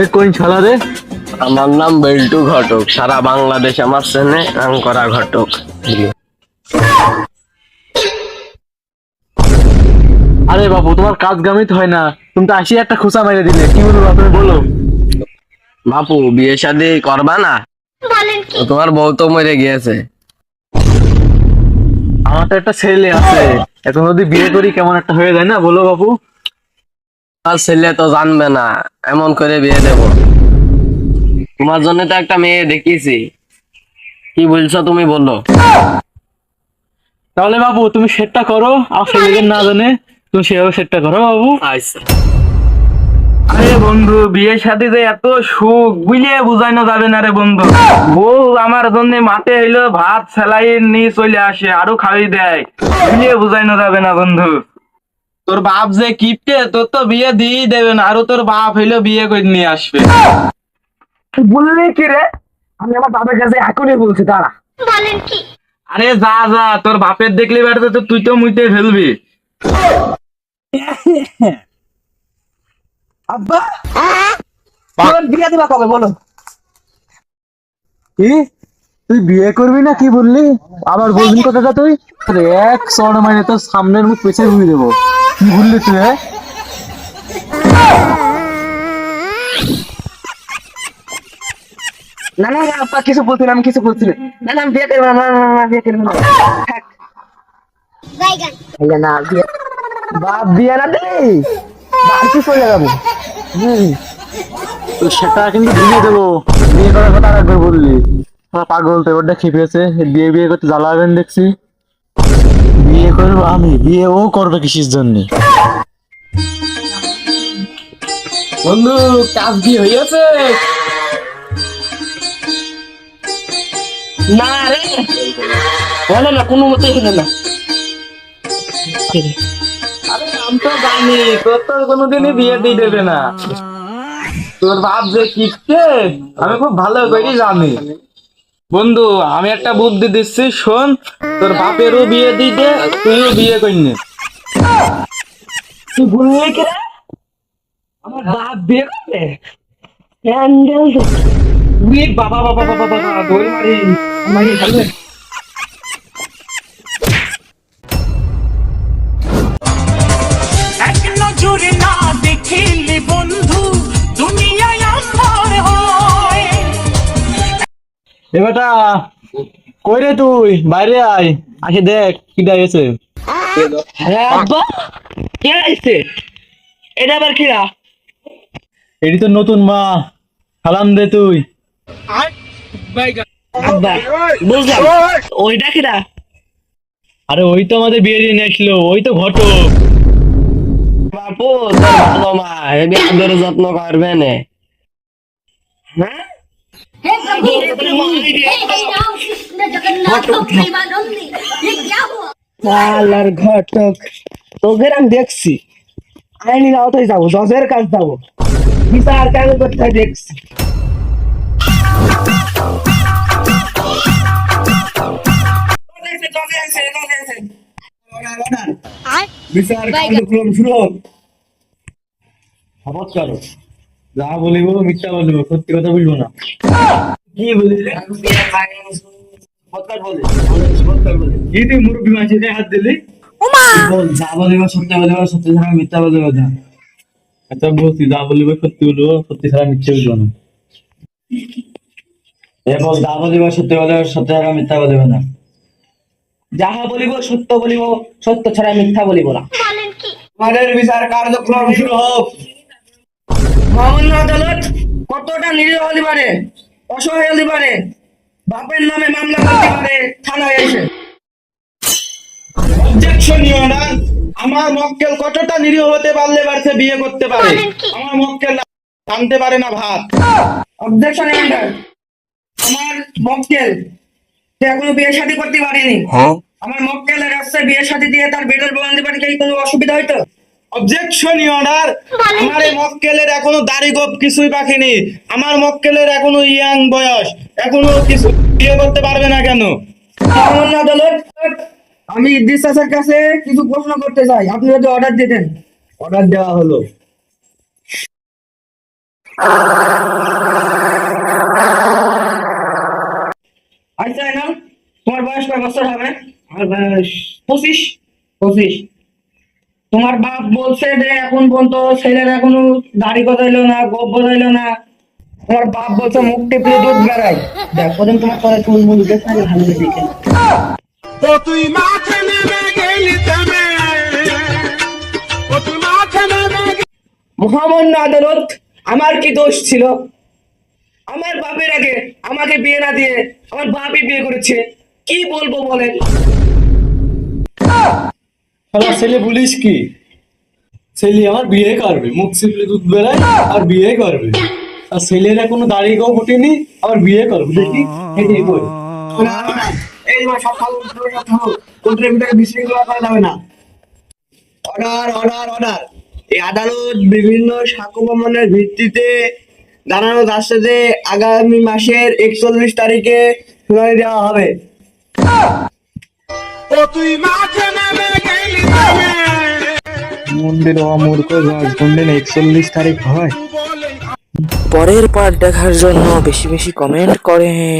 এই কোন ছলা রে? আমার নাম বেল্টু ঘটক। সারা বাংলাদেশ আমার সেনে নাম করা ঘটক। আরে বাবু তোমার কাজ গামিত হয় না। তুমি তো আসি একটা খোঁচা মেরে দিলে। কি বলব তুমি বলো। বাপু বিয়ে শাদি করবা না? তোমার বউ তো মরে গিয়েছে। আমার তো একটা ছেলে আছে। এখন যদি বিয়ে করি কেমন একটা হয়ে যায় না? বলো বাবু তোমার ছেলে তো জানবে না এমন করে বিয়ে দেব। তোমার জন্য তো একটা মেয়ে দেখিয়েছি। কি বলছো তুমি বলল তাহলে বাবু তুমি সেটটা করো আর ছেলেদের না জানে তুমি সেভাবে সেটটা করো বাবু। আচ্ছা। আরে বন্ধু বিয়ে শাদিতে এত সুখ বুঝলিয়ে বুঝাইনো যাবে না রে বন্ধু। বউ আমার জন্য মাঠে হইল ভাত সেলাইন নিয়ে চলে আসে আরও খাওয়াই দেয়। বুঝলিয়ে বুঝাইনো যাবে না বন্ধু। তোর বাপ যে কিপটে তোর তো বিয়ে দিয়ে দেবে না আরও তোর বাপ হইল বিয়ে করে নিয়ে আসবে। বললি কি রে? আমি আমার বাবার কাছে এখনই বলছি দাঁড়া। বলেন কি? আরে যা যা তোর বাপের দেখলি বেড়াতে তো তুই তো মুইতে ফেলবি। আব্বা তোর বিয়ে দিবা কবে বলো। কি? তুই বিয়ে করবি না কি বললি? আবার বলবি কথাটা তুই? এক চড় মানে তোর সামনের মুখ পেছে ঘুরিয়ে দেবো। কি তুই হ্যাঁ? না না আব্বা কিছু আমি কিছু না। না বিয়ে করব না না না, বিয়ে করব না। না বিয়ে বাপ বিয়ে না দিলি যাব। তো সেটা কিন্তু ভুলিয়ে দেবো। বিয়ে করার কথা আর একবার বললি। পাগল তো এবারটা খেপেছে। বিয়ে বিয়ে করতে জ্বালাবেন দেখছি। বিয়ে করব আমি বিয়ে ও করবে কিসের জন্য। বন্ধু, কাজ কি হইয়াছে না রে, বলে না, কোনো হলো না। আরে, আমি তো জানি, তোর তো কোনোদিনই বিয়ে দিয়ে দেবে না। তোর বাপ যে কিপটে আমি খুব ভালো করে জানি। বন্ধু, আমি একটা বুদ্ধি দিচ্ছি, শোন, তোর বাপেরও বিয়ে দিতে, তুইও বিয়ে করি নে তুই বললি কি আমার বাপ বিয়ে করবে। উই বাবা বাবা বাবা বাবা মারি মারি এ বেটা কই রে তুই? বাইরে আয়। আসে দেখ কি দাঁড়িয়েছে হ্যাঁ আব্বা কে আইছে? এটা আবার কিরা? এটি তো নতুন মা। সালাম দে তুই। আব্বা বুঝলাম। ওইটা কিরা? আরে ওই তো আমাদের বিয়ে দিয়ে নিয়ে আসলো। ওই তো ঘটক। বাপু ভালো মা আদর যত্ন করবে নে। হ্যাঁ? हे प्रभु हे हरि राम कृष्ण जगन्नाथ प्रेमानंदी ये क्या हुआ আল্লাহর ঘটক তোদের আমি দেখছি আইনি যাও তো যাবো জজের কাজ যাবো বিচার কেন করতে হয় দেখছি বিচার কার্যক্রম শুরু হোক শপথ করো যা বলিব মিথ্যা বলব সত্যি কথা বলব না। কি বলিলে কি তুই মুরব্বী গায়ে হাত দিলি? বল যা বলিব সত্য বলিব সত্য ছাড়া মিথ্যা বলিব না। আচ্ছা বলছি যা বলিব সত্যি বলব সত্যি ছাড়া মিথ্যে বলব না। এ বল যা বলিব সত্য বলিব সত্য ছাড়া মিথ্যা বলিব না। যাহা বলিব সত্য বলিব সত্য ছাড়া মিথ্যা বলিব না। আমাদের বিচার কার্যক্রম শুরু হোক। মহামান্য আদালত কতটা নিরীহ হতে পারে অসহায় হতে পারে বাপের নামে মামলা করতে পারে থানায় এসে। অবজেকশন ইউনার আমার মক্কেল কতটা নিরীহ হতে পারলে পারছে বিয়ে করতে পারে? আমার মক্কেল টানতে পারে না ভাত। অবজেকশন এন্টার আমার মক্কেল সে এখনও বিয়ে শাদী করতে পারেনি। আমার মক্কেলের রাস্তায় বিয়ে শাদী দিয়ে তার বেডের বন্ধ পারে কি কোনো অসুবিধা হয়তো অবজেকশন ইউনার আমার মক্কেলের এখনও দাড়ি গোপ কিছুই পাখিনি। আমার মক্কেলের এখনও ইয়াং বয়স। এখনও কিছু বিয়ে করতে পারবে না কেন? আমি ইদ্রিস কাছে কিছু প্রশ্ন করতে চাই। আপনি যদি অর্ডার দিতেন। অর্ডার দেওয়া হলো। আচ্ছা না তোমার বয়স কয় বছর হবে? আমার বয়স পঁচিশ। পঁচিশ। তোমার বাপ বলছে যে এখন পর্যন্ত ছেলের এখনও দাড়ি গজাইলো না গোপ গজাইলো না। তোমার বাপ বলছে মুখ টিপলে দুধ বেড়াই দেখ প্রথম তোমার করে চুল মুল উঠে থাকে ভালো দেখে ও তুই মাঠে নেমে গেলি তেমে। ও তুই মাঠে নেমে মহামান্য আদালত আমার কি দোষ ছিল? আমার বাপের আগে আমাকে বিয়ে না দিয়ে আমার বাপই বিয়ে করেছে। কি বলব বলেন? শালা ছেলে বলিস কি? ছেলে আমার বিয়ে করবে মুখ চিপলে দুধ বেড়ায় আর বিয়ে করবে। আর ছেলের কোনো দাঁড়িয়ে গাও ফোটেনি আবার বিয়ে করবে। দেখি এটাই বল। এই কোর্টের ভিতরে বিশৃঙ্খলা করা যাবে না? Order order order. এই আদালত বিভিন্ন সাক্ষ্য প্রমাণের ভিত্তিতে জানানো যাচ্ছে যে আগামী মাসের একচল্লিশ তারিখে শুনানি দেওয়া হবে। ও তুই মাঠে নেমে গেলি তেমে মন্দির অমূর্খ রাজগন্ডেন একচল্লিশ তারিখ হয়? পরের পার্ট দেখার জন্য বেশি বেশি কমেন্ট করেন।